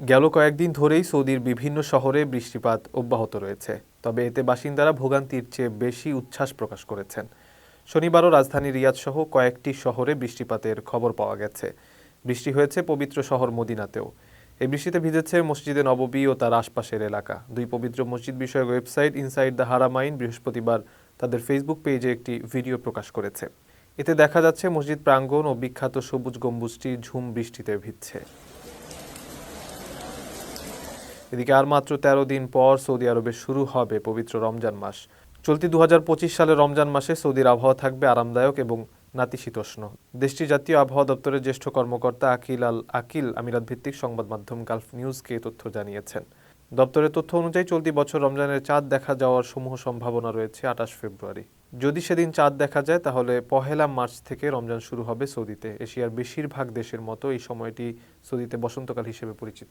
গেল কয়েকদিন ধরেই সৌদির বিভিন্ন শহরে বৃষ্টিপাত অব্যাহত রয়েছে, তবে এতে বাসিন্দারা ভোগান্তির চেয়ে বেশি উচ্ছ্বাস প্রকাশ করেছেন। শনিবারও রাজধানী রিয়াদ সহ কয়েকটি শহরে বৃষ্টিপাতের খবর পাওয়া গেছে। বৃষ্টি হয়েছে পবিত্র শহর মদিনাতেও। এই বৃষ্টিতে ভিজেছে মসজিদে নববী ও তার আশপাশের এলাকা। দুই পবিত্র মসজিদ বিষয়ক ওয়েবসাইট ইনসাইড দ্য হারামাইন বৃহস্পতিবার তাদের ফেসবুক পেজে একটি ভিডিও প্রকাশ করেছে। এতে দেখা যাচ্ছে মসজিদ প্রাঙ্গণ ও বিখ্যাত সবুজ গম্বুজটি ঝুম বৃষ্টিতে ভিজছে। এদিকে আর মাত্র তেরো দিন পর সৌদি আরবে শুরু হবে পবিত্র রমজান মাস। চলতি দু সালের রমজান মাসে সৌদির আবহাওয়া থাকবে আরামদায়ক এবং নাতিশীতোষ্ণ। দেশটির জাতীয় আবহাওয়া দপ্তরের জ্যেষ্ঠ কর্মকর্তা আকিল আল আকিল আমিরাত ভিত্তিক সংবাদ মাধ্যম গালফ নিউজকে তথ্য জানিয়েছেন। দপ্তরের তথ্য অনুযায়ী চলতি বছর রমজানের চাঁদ দেখা যাওয়ার সমূহ সম্ভাবনা রয়েছে আঠাশ ফেব্রুয়ারি। যদি সেদিন চাঁদ দেখা যায়, তাহলে পহেলা মার্চ থেকে রমজান শুরু হবে সৌদিতে। এশিয়ার বেশিরভাগ দেশের মতো এই সময়টি সৌদিতে বসন্তকাল হিসেবে পরিচিত।